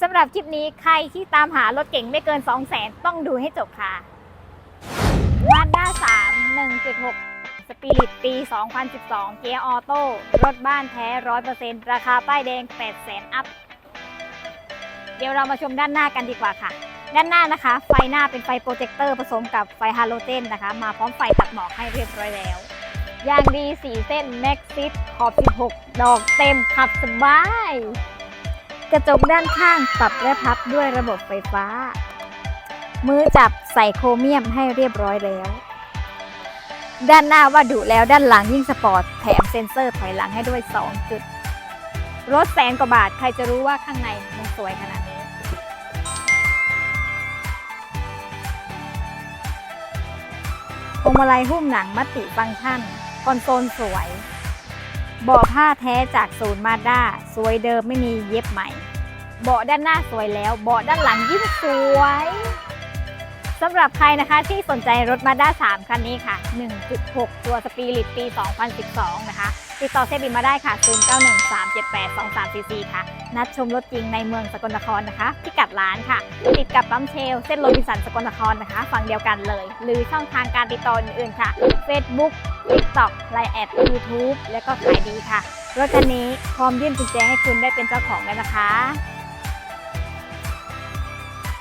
สำหรับคลิปนี้ใครที่ตามหารถเก่งไม่เกิน 2 0 0แสนต้องดูให้จบค่ะมาด้า3 1.6สปิริตปี 2012 เกียร์ออโต้รถบ้านแท้ 100%ราคาป้ายแดง 8 0 0 0 0 0อัพ เดี๋ยวเรามาชมด้านหน้ากันดีกว่าค่ะ ด้านหน้านะคะ ไฟหน้าเป็นไฟโปรเจคเตอร์ผสมกับไฟฮาโลเจนนะคะ มาพร้อมไฟตัดหมอกให้เรียบร้อยแล้วยางดี 4 เส้นแม็กซิสขอบ 16 ดอกเต็มขับสบาย กระจกด้านข้างปรับและพับด้วยระบบไฟฟ้า มือจับใส่โครเมียมให้เรียบร้อยแล้ว ด้านหน้าว่าดุแล้วด้านหลังยิ่งสปอร์ตแถมเซ็นเซอร์ถอยหลังให้ด้วย 2 จุด รถแสนกว่าบาทใครจะรู้ว่าข้างในมันสวยขนาดนี้พวงมาลัยหุ้มหนังมัตติฟังก์ชัน คอนโซลสวย เบาะผ้าแท้จากศูนย์มาด้าสวยเดิมไม่มีเย็บใหม่ เบาะด้านหน้าสวยแล้ว เบาะด้านหลังยิ่งสวย สำหรับใครนะคะที่สนใจรถมาด้า3คันนี้ค่ะ 1.6 ตัวสปีริตปี 2012 นะคะ ติดต่อเซบินมาได้ค่ะ 0913782344 ค่ะ นัดชมรถจริงในเมืองสกลนครนะคะ พิกัดร้านค่ะ ติดกับปั๊มเชล เส้นโรบินสันสกลนครนะคะ ฝั่งเดียวกันเลย หรือช่องทางการติดต่ออื่นๆค่ะ Facebook TikTok Line แอด YouTube และก็ขายดีค่ะ รถคันนี้พร้อมยื่นกุญแจให้คุณได้เป็นเจ้าของแล้วนะคะ